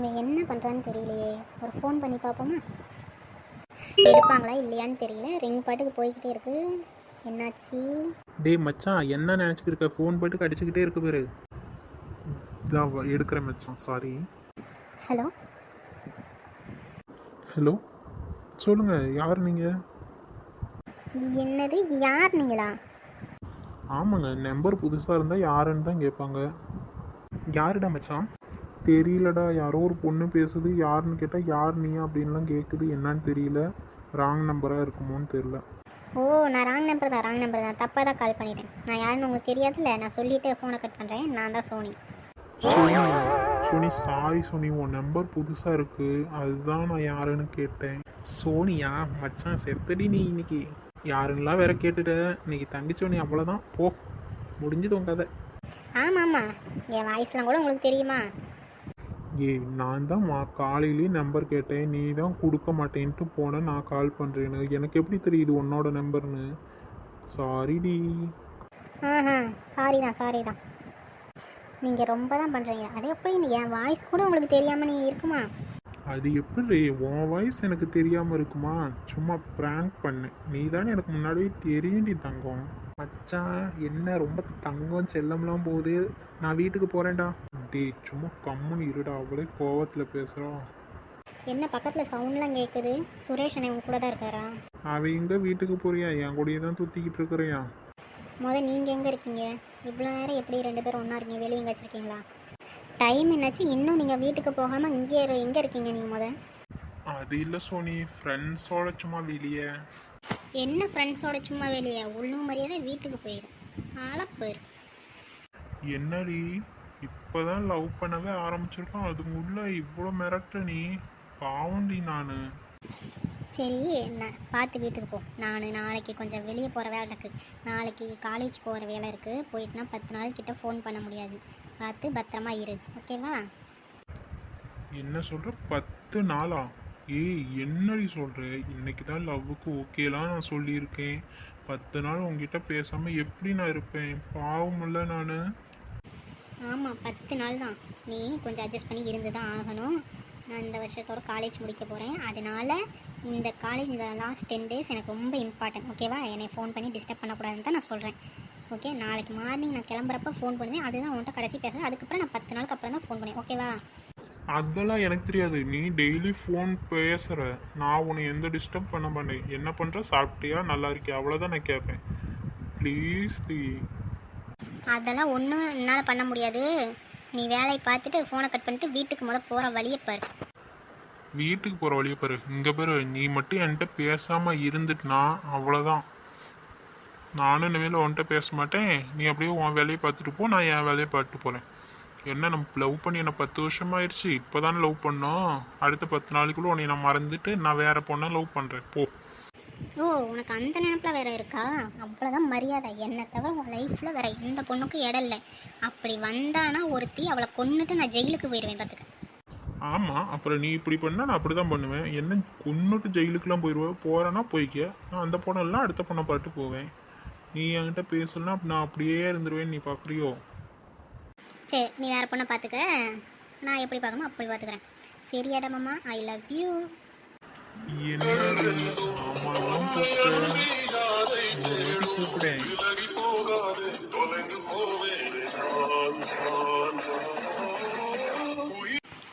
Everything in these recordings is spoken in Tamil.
இவன் என்ன பண்ணுறான்னு தெரியலையே. ஒரு ஃபோன் பண்ணி பார்ப்போமா? எடுப்பாங்களா இல்லையான்னு தெரியல. ரிங் பாட்டுக்கு போய்கிட்டே இருக்கு. என்னாச்சு? டேய் மச்சான் என்ன நினச்சிக்கிட்டு இருக்க? ஃபோன் போட்டு கடிச்சிக்கிட்டே இருக்கு பேரு. இதான் எடுக்கிறேன் மச்சான் சாரி ஹலோ ஹலோ சொல்லுங்க யார் நீங்கள் என்னது யார் நீங்களா? ஆமாங்க நம்பர் புதுசாக இருந்தால் யாருன்னு தான் கேட்பாங்க. யாருடா மச்சான்? தெரியலடா யாரோ ஒரு பொண்ணு பேசுது யாருன்னு கேட்டால் யார் நீ? அப்படின்லாம் கேட்குது என்னன்னு தெரியல. ராங் நம்பராக இருக்குமோன்னு தெரியல. ஓ நான் ராங் நம்பர் தான் ராங் நம்பர் தான். தப்பாக தான் கால் பண்ணிட்டேன். நான் யாருன்னு உங்களுக்கு தெரியாதுல்ல. நான் சொல்லிவிட்டு ஃபோனை கட் பண்ணுறேன் நான் தான் Sony. Sony Sony sorry Sony. உன் நம்பர் புதுசாக இருக்குது அதுதான் நான் யாருன்னு கேட்டேன். சோனியா மச்சான் செத்தடி நீ இன்னைக்கு. யாருன்னெலாம் வேற கேட்டுட்ட? இன்னைக்கு தங்கச்சி சோனி அவ்வளோதான் போ முடிஞ்சது உன் கதை. ஆமாம் ஆமாம் என் வாய்ஸ்லாம் கூட உங்களுக்கு தெரியுமா? ஏய் நான் தான் மா காலையிலேயே நம்பர் கேட்டேன். நீ தான் கொடுக்க மாட்டேன்ட்டு போன நான் கால் பண்ணுறேன்னு எனக்கு எப்படி தெரியுது உன்னோட நம்பர்னு சாரிடி ஆஹா சாரி தான் சாரி தான். நீங்கள் ரொம்ப தான் பண்ணுறீங்க அது எப்படி என் வாய்ஸ் கூட உங்களுக்கு தெரியாமல் நீங்கள் இருக்குமா? அது எப்படி? உன் வாய்ஸ் எனக்கு தெரியாமல் இருக்குமா? சும்மா ப்ராங்க் பண்ணேன் நீ தானே எனக்கு முன்னாடியே தெரியும்டி தங்கம். மச்சான் என்ன ரொம்ப தங்கம் செல்லம்லாம் போகுது. நான் வீட்டுக்கு போகிறேன்டா டேய் சும்மா கம்முன்னு இருடா. அவளே கோவத்தில் பேசுகிறா என்ன பக்கத்தில் சவுண்ட்லாம் கேட்குது சுரேஷ் அண்ணன் உங்க கூட தான் இருக்காரா? அவன் எங்கே வீட்டுக்கு போறியா? என் கூடயே தான் சுற்றிக்கிட்டு இருக்கிறியா முத நீங்கள் எங்கே இருக்கீங்க? இவ்வளோ நேரம் எப்படி ரெண்டு பேரும் ஒன்றா இருக்கீங்க? வெளியே எங்கே வச்சுருக்கீங்களா டைம் என்னாச்சு? இன்னும் நீங்கள் வீட்டுக்கு போகாமல் இங்கே எங்கே இருக்கீங்க நீங்கள் முத. அது இல்லை சோனி ஃப்ரெண்ட்ஸோட சும்மா வெளியே. என்ன ஃப்ரெண்ட்ஸோட சும்மா வெளியே? உள்ளும் மரியாதை வீட்டுக்கு போயிரு. ஆள போயிரு. என்னடி? இப்போதான் லவ் பண்ணவே ஆரம்பிச்சிருக்கோம் அதுக்குள்ள இவ்வளோ மிரட்டுற நீ. பாவண்டி நான். சரி நான் பார்த்து வீட்டுக்கு போ. நான் நாளைக்கு கொஞ்சம் வெளியே போகிற வேலை இருக்குது நாளைக்கு காலேஜ் போகிற வேலை இருக்குது போயிட்டுனா பத்து நாள் கிட்ட ஃபோன் பண்ண முடியாது. பார்த்து பத்திரமா இரு. ஓகேவா? என்ன சொல்ற? பத்து நாளா? ஏய் என்னடி சொல்ற? இன்னைக்கு தான் லவ்வுக்கு ஓகேலாம் நான் சொல்லியிருக்கேன். பத்து நாள் உங்ககிட்ட பேசாம எப்படி நான் இருப்பேன்? பாவமில்ல நான். ஆமாம் பத்து நாள் தான். நீ கொஞ்சம் அட்ஜஸ்ட் பண்ணி இருந்து தான் ஆகணும். நான் இந்த வருஷத்தோட காலேஜ் முடிக்க போகிறேன் அதனால் இந்த காலேஜ் இந்த லாஸ்ட் டென் டேஸ் எனக்கு ரொம்ப இம்பார்ட்டன்ட் ஓகேவா? என்னை ஃபோன் பண்ணி டிஸ்டர்ப் பண்ணக்கூடாதுன்னு தான் நான் சொல்கிறேன் ஓகே நாளைக்கு மார்னிங் நான் கிளம்புறப்ப ஃபோன் பண்ணுவேன். அதுதான் உன்கிட்ட கடைசி பேசுகிறேன் அதுக்கப்புறம் நான் பத்து நாளுக்கு அப்புறம் தான் ஃபோன் பண்ணுவேன். ஓகேவா அதெல்லாம் எனக்கு தெரியாது. நீ டெய்லி ஃபோன் பேசுற. நான் உன்னை எந்த டிஸ்டர்ப் பண்ண மாட்டேன். என்ன பண்ற? சாப்பிட்டியா? நல்லா இருக்கியா? அவ்வளோதான் நான் கேட்பேன். ப்ளீஸ் டி அதெல்லாம் ஒன்றும் என்னால் பண்ண முடியாது. நீ வேலையை பார்த்துட்டு ஃபோனை கட் பண்ணிட்டு வீட்டுக்கு முத போகிற வழியை பாரு. வீட்டுக்கு போகிற வழியை பாரு. இங்கே பாரு. நீ மட்டும் என்கிட்ட பேசாமல் இருந்துட்டுனா அவ்வளோதான் நானும் இனிமேல் உன்கிட்ட பேச மாட்டேன். நீ அப்படியே உன் வேலையை பார்த்துட்டு போ நான் என் வேலையை பார்த்துட்டு போகிறேன் என்ன நம்ம லவ் பண்ணி என்ன பத்து வருஷம் ஆயிடுச்சு இப்போ தானே லவ் பண்ணோம். அடுத்த பத்து நாளைக்குள்ளே உன்னை நான் மறந்துட்டு நான் வேற பொண்ணை லவ் பண்ணுறேன் போ. ஓ உனக்கு அந்த நினப்பில் வேற இருக்கா? அவ்வளோதான் மரியாதை. என்னை தவிர உன் லைஃப்பில் வேற எந்த பொண்ணுக்கும் இடம் இல்லை. அப்படி வந்தானா ஒருத்தி அவளை கொன்னுட்டு நான் ஜெயிலுக்கு போயிடுவேன் பார்த்துக்க. ஆமாம் அப்புறம் நீ இப்படி பண்ணால் நான் அப்படி தான் பண்ணுவேன். என்ன கொன்னுட்டு ஜெயிலுக்குலாம் போயிடுவேன் போகிறேன்னா போய்க்க. நான் அந்த பொண்ணெல்லாம் அடுத்த பொண்ணை பார்த்து போவேன். நீ என்கிட்ட பேசலன்னா நான் அப்படியே இருந்துருவேன் நீ பார்க்குறியோ சரி நீ வேற பொண்ணை பார்த்துக்க நான் எப்படி பார்க்கணுமோ அப்படி பார்த்துக்கிறேன் சரியாடா மாமா ஐ லவ் யூ கூப்பிடேன்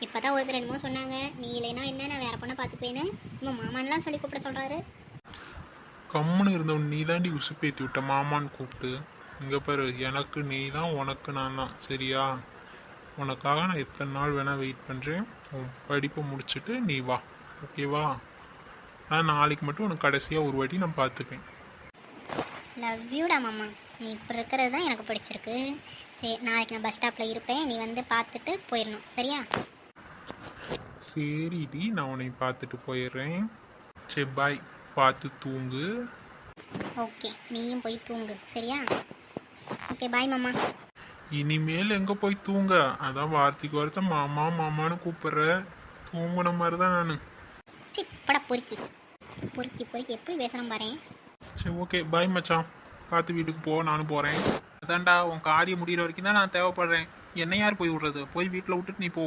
இப்போ தான் ஒருத்தர் என்னமோ சொன்னாங்க. நீ இல்லைன்னா என்ன நான் வேற பொண்ணை பார்த்துப்பேன்னு. இன்னும் மாமான்லாம் சொல்லி கூப்பிட சொல்கிறாரு கம்முன்னு இருந்தவன் நீ தாண்டி உசுப்பேத்தி விட்ட மாமான்னு கூப்பிட்டு இங்கே பாரு எனக்கு நீ தான் உனக்கு நான் தான் சரியா? உனக்காக நான் எத்தனை நாள் வேணால் வெயிட் பண்ணுறேன் உன் படிப்பை முடிச்சுட்டு நீ வா. ஓகேவா நான் நாளைக்கு மட்டும் உனக்கு கடைசியாக ஒரு வாட்டி நான் பார்த்துப்பேன். லவ் யூடா மாமா. நீ இப்படி இருக்கிறது தான் எனக்கு பிடிச்சிருக்கு. சரி நாளைக்கு நான் பஸ் ஸ்டாப்பில் இருப்பேன். நீ வந்து பார்த்துட்டு போயிடணும் சரியா? சரிடி நான் உன்னை பார்த்துட்டு போயிடுறேன். சரி பாய் பார்த்து தூங்கு. ஓகே நீயும் போய் தூங்கு சரியா? ஓகே பாய் மாமா. இனிமேல் எங்கே போய் தூங்க? அதான் வார்த்தைக்கு வார்த்தை மாமா மாமான்னு கூப்பிடுற. தூங்குன மாதிரி தான் நான். சி பட பொறுக்கி. பொறுக்கி பொறுக்கி எப்படி பேசணும் பாரு சரி ஓகே பாய் மச்சான். பார்த்து வீட்டுக்கு போ நானும் போகிறேன் அதான்டா உன் காரியம் முடிகிற வரைக்கும் தான் நான் தேவைப்படுறேன். என்ன யார் போய் விடுறது? போய் வீட்டில் விட்டுட்டு நீ போ.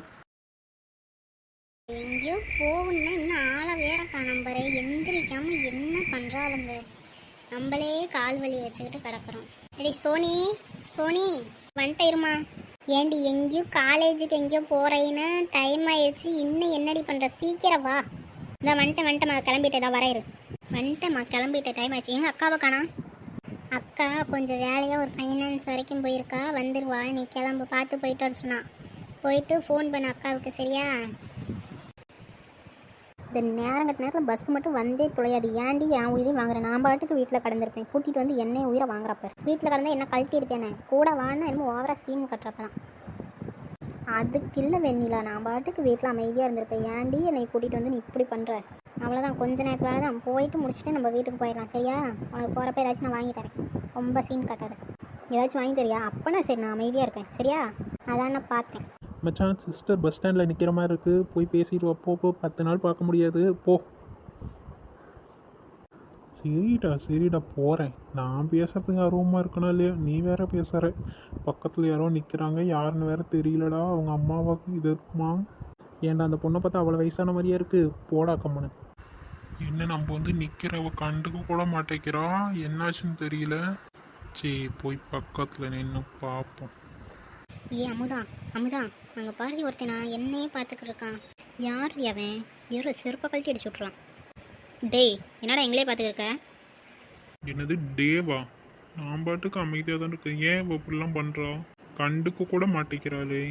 எங்கேயோ போகணும்னா இன்னும் ஆளை வேற நம்பரை எந்திரிக்காம என்ன பண்றாளுங்க? நம்மளே கால் வலி வச்சுக்கிட்டு கிடக்குறோம். அடி சோனி சோனி வந்துட்டு இருமா. ஏண்டி எங்கேயோ காலேஜுக்கு எங்கேயோ போறேன்னு டைம் ஆயிடுச்சு. இன்னும் என்னடி பண்ணுற சீக்கிரம் வா. இந்த வந்துட்டேன் வந்துட்டேம்மா. கிளம்பிட்டே வர வரையிரு வந்துட்டேம்மா. கிளம்பிட்ட டைம் ஆயிடுச்சு. எங்கள் அக்காவை காணா அக்கா கொஞ்சம் வேலையாக ஒரு ஃபைனான்ஸ் வரைக்கும் போயிருக்கா. வந்துடுவா நீ கிளம்பு. பார்த்து போயிட்டு வர சொன்னா. போயிட்டு ஃபோன் பண்ண அக்காவுக்கு சரியா? இந்த நேரங்கட்ட நேரத்தில் பஸ் மட்டும் வந்தே துளையாது ஏன்டி என் உயிரையும் வாங்குறேன் நான் பாட்டுக்கு வீட்டில் கடந்திருப்பேன். கூட்டிகிட்டு வந்து என்னை உயிரை வாங்குறப்ப. வீட்டில் கடந்தால் என்ன கழட்டி இருப்பேனே? கூட வான்னு என்னமோ ஓவரா ஸ்கீம் கட்டுறப்ப தான். அதுக்கு இல்லை வெண்ணிலா நான் பாட்டுக்கு வீட்டில் அமைதியாக இருந்திருப்பேன். ஏன்டி என்னை கூட்டிகிட்டு வந்து நீ இப்படி பண்ணுற அவ்வளோதான் கொஞ்ச நேரத்தில் தான். போயிட்டு முடிச்சுட்டு நம்ம வீட்டுக்கு போயிடலாம். சரியா? உனக்கு போகிறப்ப ஏதாச்சும் நான் வாங்கி தரேன். ரொம்ப சீன் கட்டாத. ஏதாச்சும் வாங்கி தரியா? அப்போனா சரி நான் அமைதியாக இருக்கேன் சரியா? அதான் நான் பார்த்தேன். மச்சான் சிஸ்டர் பஸ் ஸ்டாண்டில் நிற்கிற மாதிரி இருக்குது போய் பேசிட்டு வா போ. பத்து நாள் பார்க்க முடியாது. போ. சரிடா சரிடா. போகிறேன் நான் பேசுகிறதுக்கு ஆர்வமாக இருக்கணும் இல்லையா? நீ வேற பேசுகிற பக்கத்தில் யாரோ நிற்கிறாங்க யாருன்னு வேற தெரியலடா. அவங்க அம்மாவுக்கு இது இருக்குமா? ஏன்டா அந்த பொண்ணை பார்த்தா அவ்வளோ வயசான மாதிரியே இருக்குது போடா கம்மனு. என்ன நம்ம வந்து நிற்கிறவ கண்டுக்க கூட மாட்டேங்கிறா? என்னாச்சுன்னு தெரியல. சரி போய் பக்கத்தில் நின்று பார்ப்போம். ஏ அமுதா அமுதா அங்கே பாரு ஒருத்தனா என்னையே பார்த்துக்கிட்டு இருக்கான். யார் அவன்? யாரோ செருப்பை கழட்டி அடிச்சு விட்றான் டேய் என்னடா எங்களே பார்த்துக்கிட்டு இருக்க? என்னது டேவா? நான் பாட்டுக்கு அமைதியாக தான் இருக்கேன். ஏன் இவ இப்படிலாம் பண்ணுறா கண்டுக்க கூட மாட்டேங்கிறாளே.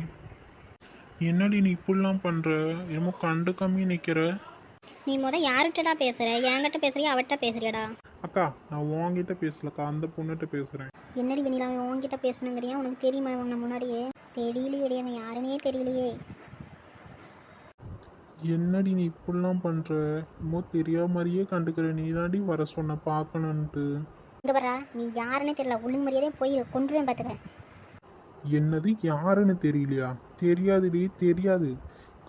என்னடி நீ இப்படிலாம் பண்ணுற என்னமோ கண்டுக்காமே நிற்கிற நீ முத யார்கிட்டடா பேசுற? என்கிட்ட பேசுறியா? அவட்ட பேசுறியாடா? அக்கா நான் உன்கிட்ட பேசலக்கா அந்த பொண்ணுகிட்ட பேசுகிறேன் என்னடி வெண்ணிலா அவன் உன்கிட்ட பேசணுங்கிறியா? உனக்கு தெரியுமா உன்னை முன்னாடியே? தெரியலையே அவன் யாருன்னே தெரியலையே. என்னடி நீ இப்படிலாம் பண்ணுற என்னமோ தெரியாத மாதிரியே கண்டுக்கிற. நீ தாண்டி வர சொன்ன பார்க்கணுன்ட்டு. இங்க வரா நீ யாருன்னே தெரியல. ஒழுங்கு மரியாதையே போய் கொண்டுருவேன் பார்த்துக்க. என்னது யாருன்னு தெரியலையா? தெரியாதுடி தெரியாது.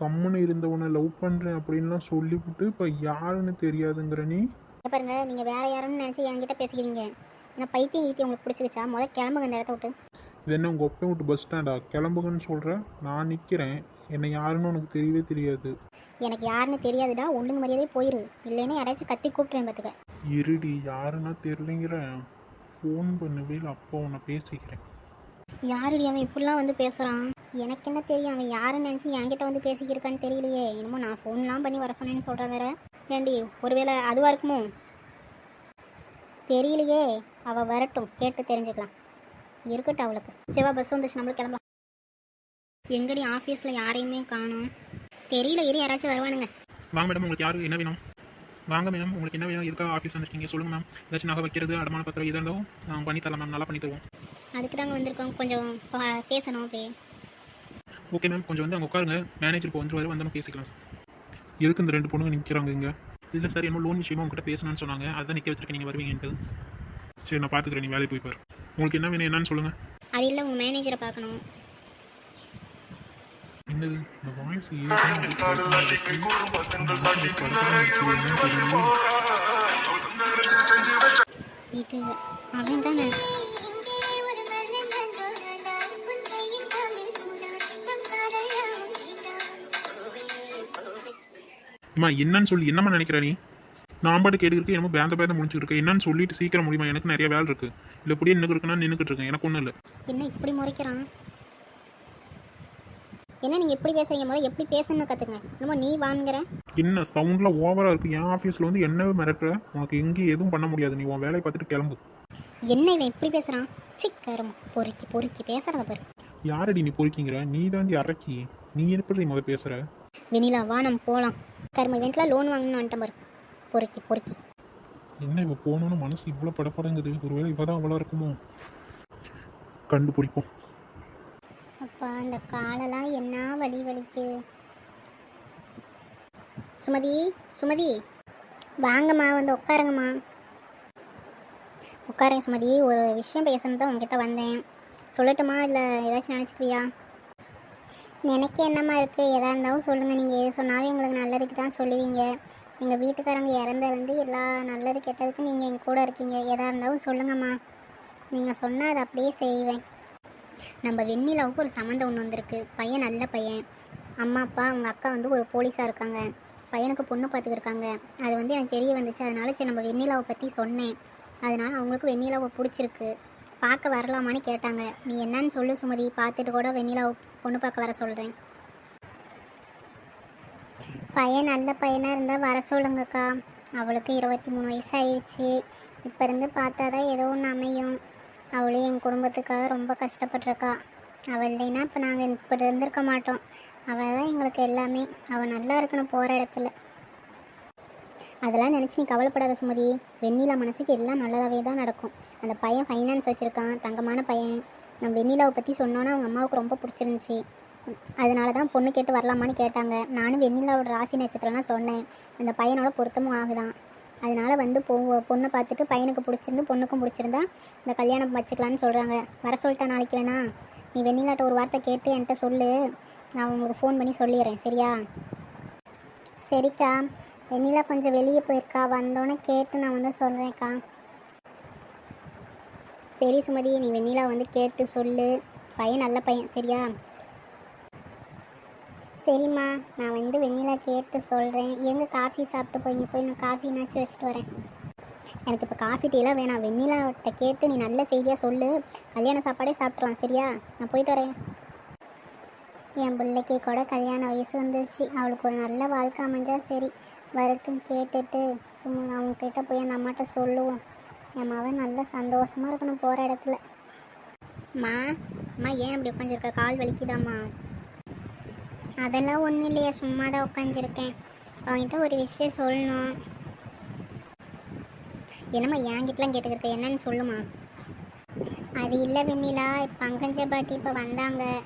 கம்முன்னு இருந்தவனை லவ் பண்ணுறேன் அப்படின்லாம் சொல்லிவிட்டு இப்போ யாருன்னு தெரியாதுங்கிற நீ? பாருங்க நீங்க வேற யாருன்னு நினைச்சு என்கிட்ட பேசிக்கிறீங்க. ஏன்னா பைத்தியம் ஈத்தி உங்களுக்கு பிடிச்சிருச்சா? முத கிளம்புங்க இந்த இடத்த விட்டு. இது என்ன உங்கள் ஒப்பை விட்டு பஸ் ஸ்டாண்டா கிளம்புங்கன்னு சொல்கிற நான் நிற்கிறேன் என்னை யாருன்னு உனக்கு தெரியவே தெரியாது. எனக்கு யாருன்னு தெரியாதுடா ஒழுங்கு மரியாதையே போயிரு. இல்லைன்னா யாராச்சும் கத்தி கூப்பிட்றேன் பார்த்துக்க இருடி யாருன்னா தெரியலைங்கிற. ஃபோன் பண்ணவே இல்லை அப்போ உன்னை பேசிக்கிறேன். யாருடி அவன் இப்படிலாம் வந்து பேசுகிறான் எனக்கு என்ன தெரியும்? அவன் யாருன்னு நினச்சி என்கிட்ட வந்து பேசிக்கிருக்கான்னு தெரியலையே. என்னமோ நான் ஃபோன்லாம் பண்ணி வர சொன்னேன்னு சொல்கிறேன் வேற. ஏண்டி ஒருவேளை அதுவாக இருக்குமோ? தெரியலையே. அவள் வரட்டும். கேட்டு தெரிஞ்சுக்கலாம். இருக்கட்டும் அவளுக்கு. செவ்வா பஸ் வந்துச்சு. நம்மளுக்கு கிளம்பலாம். எங்கடி ஆஃபீஸில் யாரையுமே காணும். தெரியல இரு யாராச்சும் வருவானுங்க. வாங்க மேடம் உங்களுக்கு யாரு என்ன வேணும்? வாங்க மேடம் உங்களுக்கு என்ன வேணும்? இருக்கா ஆஃபீஸ் வந்திருக்கீங்க? சொல்லுங்கள் மேம் ஏதாச்சும் நகை வைக்கிறது அடமான பத்திரம் இதாக இருந்தாலும் பண்ணி தரலாம் மேம் நல்லா பண்ணி தருவோம். அதுக்கு தாங்க வந்திருக்கோம். கொஞ்சம் பேசணும் அப்படியே. ஓகே மேம் கொஞ்சம் வந்து அங்கே உட்காருங்க. மேனேஜர் இப்போ வந்துருவாரு வந்தோம் பேசிக்கலாம் எதுக்கு இந்த ரெண்டு பொண்ணுங்க நிற்கிறாங்க இங்கே? இல்லை சார் என்ன லோன் விஷயமா உங்ககிட்ட பேசணும்னு சொன்னாங்க. அதான் நிற்க வச்சிருக்கேன். நீங்கள் வருவீங்கன்ட்டு சரி நான் பார்த்துக்கிறேன் நீ வேலைக்கு போய் பாரு. உங்களுக்கு என்ன வேணும் என்னன்னு சொல்லுங்கள் அது இல்லை உங்கள் மேனேஜரை பார்க்கணும் என்னது? இந்த வாய்ஸ் இது அவன் தானே. அம்மா என்னன்னு சொல்லி என்னம்மா நினைக்கிற நீ? நான் பாட்டு கேட்டுக்கிட்டு என்னமோ பேந்த பேந்த முடிச்சுட்டு இருக்கேன். என்னன்னு சொல்லிட்டு சீக்கிரம் முடியுமா? எனக்கு நிறைய வேலை இருக்கு. இல்லை இப்படியே நின்று இருக்குன்னா நின்றுக்கிட்டு இருக்கேன். எனக்கு ஒன்றும் இல்லை. என்ன இப்படி முறைக்கிறான்? என்ன நீங்கள் இப்படி பேசுறீங்க? முதல்ல எப்படி பேசணும்னு கற்றுங்க என்னமோ நீ வாங்குற என்ன சவுண்டில் ஓவராக இருக்குது என் ஆஃபீஸில் வந்து என்னவே மிரட்டுற? உனக்கு எங்கேயும் எதுவும் பண்ண முடியாது. நீ உன் வேலையை பார்த்துட்டு கிளம்பு. என்ன இவன் இப்படி பேசுகிறான் சிக்கரும் பொறுக்கி பொறுக்கி. பேசுகிறத பாரு. யாரடி நீ பொறுக்கிங்கிற? நீ தாண்டி அரைக்கி. நீ எப்படி முதல் பேசுகிற வெனிலா வா நம்ம போகலாம் கரும இவன்ட்லாம் லோன் வாங்கணும்னு வந்துட்டேன் பாரு. பொறுக்கி பொறுக்கி. என்ன இவ போகணுன்னு மனசு இவ்வளோ படப்படங்குது ஒருவேளை இவ தான் அவ்வளோ இருக்குமோ? கண்டுபிடிப்போம். அப்பா அந்த காலெல்லாம் என்ன வலி வலிக்குது சுமதி சுமதி. வாங்கம்மா வந்து உட்காருங்கம்மா. உட்காருங்க சுமதி ஒரு விஷயம் பேசணும் தான் உங்ககிட்ட வந்தேன். சொல்லட்டுமா இல்லை ஏதாச்சும் நினச்சிக்கிறியா நினைக்க என்னம்மா இருக்குது எதாக இருந்தாலும் சொல்லுங்கள் நீங்கள் எது சொன்னாலும் எங்களுக்கு நல்லதுக்கு தான் சொல்லுவீங்க. எங்கள் வீட்டுக்காரங்க இறந்துலேருந்து எல்லா நல்லது கெட்டதுக்கும் நீங்கள் எங்கள் கூட இருக்கீங்க. எதாக இருந்தாலும் சொல்லுங்கம்மா. நீங்கள் சொன்னால் அதை அப்படியே செய்வேன். நம்ம வெண்ணிலாவுக்கு ஒரு சம்மந்தம் ஒன்று வந்திருக்கு. பையன் நல்ல பையன். அம்மா அப்பா அவங்க அக்கா வந்து ஒரு போலீஸாக இருக்காங்க. பையனுக்கு பொண்ணு பார்த்துக்கிருக்காங்க அது வந்து எனக்கு தெரிய வந்துச்சு. அதனால சரி நம்ம வெண்ணிலாவை பற்றி சொன்னேன். அதனால் அவங்களுக்கு வெண்ணிலாவை பிடிச்சிருக்கு. பார்க்க வரலாமான்னு கேட்டாங்க. நீ என்னன்னு சொல்லு சுமதி. பார்த்துட்டு கூட வெண்ணிலா பொண்ணு பார்க்க வர சொல்கிறேன் பையன் நல்ல பையனாக இருந்தால் வர சொல்லுங்கக்கா. அவளுக்கு இருபத்தி மூணு வயசு ஆயிடுச்சு இப்போ இருந்து பார்த்தா தான் ஏதோ ஒன்று அமையும். அவளே என் குடும்பத்துக்காக ரொம்ப கஷ்டப்பட்டிருக்கா. அவள் இல்லைன்னா இப்போ நாங்கள் இப்படி இருந்திருக்க மாட்டோம். அவள் தான் எங்களுக்கு எல்லாமே. அவள் நல்லா இருக்கணும் போகிற இடத்துல. அதெல்லாம் நினச்சி நீ கவலைப்படாத சுமதி. வெண்ணிலா மனசுக்கு எல்லாம் நல்லதாகவே தான் நடக்கும். அந்த பையன் ஃபைனான்ஸ் வச்சுருக்கான். தங்கமான பையன். நம்ம வெண்ணிலாவை பற்றி சொன்னோன்னா அவங்க அம்மாவுக்கு ரொம்ப பிடிச்சிருந்துச்சி. அதனால தான் பொண்ணு கேட்டு வரலாமான்னு கேட்டாங்க. நானும் வெண்ணிலாவோட ராசி நட்சத்திரம்லாம் சொன்னேன். அந்த பையனோட பொருத்தமும் ஆகுதான். அதனால வந்து பொ பொண்ணை பார்த்துட்டு பையனுக்கு பிடிச்சிருந்து பொண்ணுக்கும் பிடிச்சிருந்தா இந்த கல்யாணம் வச்சுக்கலான்னு சொல்கிறாங்க வர சொல்லிட்டா நாளைக்கு வேணா. நீ வெண்ணிலாட்ட ஒரு வார்த்தை கேட்டு என்கிட்ட சொல்லு. நான் உங்களுக்கு ஃபோன் பண்ணி சொல்லிடுறேன். சரியா? சரிக்கா. வெண்ணிலா கொஞ்சம் வெளியே போயிருக்கா? வந்தோன்னே கேட்டு நான் வந்து சொல்கிறேன்க்கா சரி சுமதி நீ வெண்ணிலா வந்து கேட்டு சொல்லு. பையன் நல்ல பையன் சரியா? சரிம்மா நான் வந்து வெண்ணிலா கேட்டு சொல்கிறேன் எங்கே காஃபி சாப்பிட்டு போய் போய் நான் காஃபினாச்சும் வச்சுட்டு வரேன். எனக்கு இப்போ காஃபி டீலாம் வேணாம். வெண்ணிலாட்ட கேட்டு நீ நல்ல செய்தியாக சொல்லு. கல்யாண சாப்பாடே சாப்பிட்ருவான் சரியா? நான் போயிட்டு வரேன். என் பிள்ளைக்கு கூட கல்யாண வயசு வந்துருச்சு. அவளுக்கு ஒரு நல்ல வாழ்க்கை அமைஞ்சால் சரி. வரட்டும் கேட்டுட்டு சும்மா அவங்கக்கிட்ட போய் அந்த அம்மாட்ட சொல்லுவோம். என் மகன் நல்லா சந்தோஷமாக இருக்கணும் போகிற இடத்துல. மா அம்மா ஏன் அப்படி உட்காந்துருக்க கால் வலிக்குதாம்மா? அதெல்லாம் ஒன்றும் இல்லையா சும்மா தான் உட்காந்துருக்கேன் அவன்கிட்ட ஒரு விஷயம் சொல்லணும். என்னம்மா என்கிட்டலாம் கேட்டுக்கிருக்க என்னன்னு சொல்லுமா? அது இல்லை வெண்ணிலா பங்கஞ்ச பாட்டி இப்போ வந்தாங்க.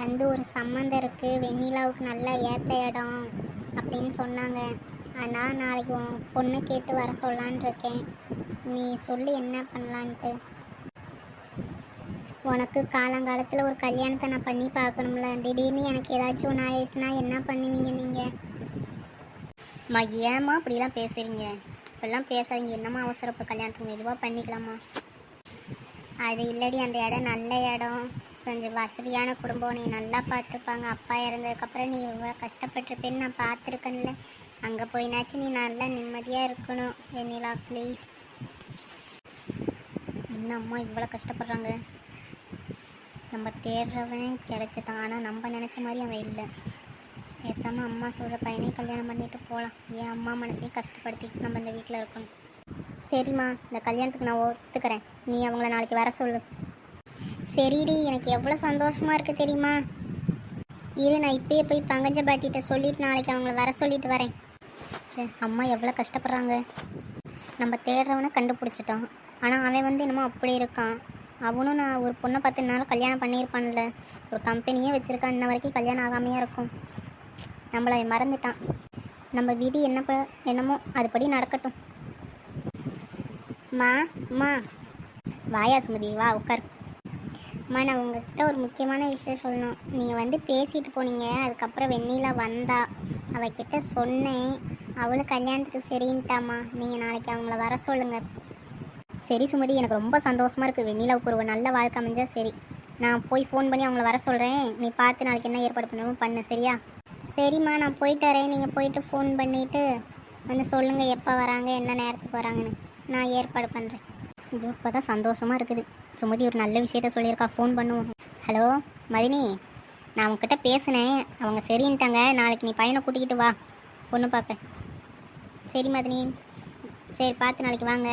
வந்து ஒரு சம்மந்தம் இருக்குது வெண்ணிலாவுக்கு நல்லா ஏற்ற இடம் அப்படின்னு சொன்னாங்க. அதான் நாளைக்கு உன் பொண்ணு கேட்டு வர சொல்லலான் இருக்கேன். நீ சொல்லி என்ன பண்ணலான்ட்டு. உனக்கு காலங்காலத்தில் ஒரு கல்யாணத்தை நான் பண்ணி பார்க்கணும்ல. திடீர்னு எனக்கு ஏதாச்சும் ஒன்று ஆயிடுச்சுன்னா என்ன பண்ணுவீங்க நீங்கள் மா அப்படிலாம் பேசுகிறீங்க இப்படிலாம் பேசாதீங்க. என்னம்மா அவசரப்பு கல்யாணத்துக்கு மெதுவாக பண்ணிக்கலாமா? அது இல்லடி அந்த இடம் நல்ல இடம். கொஞ்சம் வசதியான குடும்பம் நீ நல்லா பார்த்துப்பாங்க. அப்பா இறந்ததுக்கப்புறம் நீ இவ்வளோ கஷ்டப்பட்டிருப்பேன்னு நான் பார்த்துருக்கேன்ல. அங்கே போயினாச்சும் நீ நல்லா நிம்மதியாக இருக்கணும் வெண்ணிலா ப்ளீஸ் என்ன அம்மா இவ்வளோ கஷ்டப்படுறாங்க? நம்ம தேடுறவன் கிடைச்சிட்டான் ஆனால் நம்ம நினச்ச மாதிரி அவன் இல்லை. பேசாமல் அம்மா சொல்கிற பையனையும் கல்யாணம் பண்ணிட்டு போகலாம் ஏன் அம்மா மனசையும் கஷ்டப்படுத்திட்டு நம்ம இந்த வீட்டில் இருக்கணும். சரிம்மா இந்த கல்யாணத்துக்கு நான் ஒத்துக்கிறேன். நீ அவங்கள நாளைக்கு வர சொல்லு. சரிடி எனக்கு எவ்வளோ சந்தோஷமாக இருக்குது தெரியுமா? இரு நான் இப்பயே போய் பங்கஞ்ச பாட்டிகிட்ட சொல்லிட்டு நாளைக்கு அவங்கள வர சொல்லிட்டு வரேன். சரி அம்மா எவ்வளோ கஷ்டப்படுறாங்க. நம்ம தேடுறவனை கண்டுபிடிச்சிட்டோம் ஆனால் அவன் வந்து என்னமோ அப்படி இருக்கான். அவனும் நான் ஒரு பொண்ணை பத்து நாள் கல்யாணம் பண்ணியிருப்பான்ல. ஒரு கம்பெனியே வச்சுருக்கான் இன்ன வரைக்கும் கல்யாணம் ஆகாமையாக இருக்கும். நம்மளை அவன் மறந்துட்டான். நம்ம விதி என்ன என்னமோ அதுபடி நடக்கட்டும். மா மா. வாயா சுமதி வா உட்கார். அம்மா நான் உங்ககிட்ட ஒரு முக்கியமான விஷயம் சொல்லணும். நீங்கள் வந்து பேசிட்டு போனீங்க. அதுக்கப்புறம் வெண்ணிலா வந்தா. அவகிட்ட சொன்னேன். அவளும் கல்யாணத்துக்கு சரின்ட்டாம்மா. நீங்கள் நாளைக்கு அவங்கள வர சொல்லுங்கள் சரி சுமதி. எனக்கு ரொம்ப சந்தோஷமாக இருக்குது வெண்ணிலாவுக்கு ஒரு நல்ல வாழ்க்கை அமைஞ்சா சரி. நான் போய் ஃபோன் பண்ணி அவங்கள வர சொல்கிறேன் நீ பார்த்து நாளைக்கு என்ன ஏற்பாடு பண்ணணும் பண்ணு சரியா? சரிம்மா நான் போயிட்டு வரேன். நீங்கள் போயிட்டு ஃபோன் பண்ணிவிட்டு வந்து சொல்லுங்கள் எப்போ வராங்க என்ன நேரத்துக்கு வராங்கன்னு. நான் ஏற்பாடு பண்ணுறேன் இது இப்போ தான் சந்தோஷமாக இருக்குது. சுமதி ஒரு நல்ல விஷயத்த சொல்லியிருக்கா. ஃபோன் பண்ணுவோம் ஹலோ மதினி நான் உங்ககிட்ட பேசினேன். அவங்க சரின்ட்டாங்க. நாளைக்கு நீ பையனை கூட்டிக்கிட்டு வா. பொண்ணு பார்க்க. சரி மதினி. சரி பார்த்து நாளைக்கு வாங்க.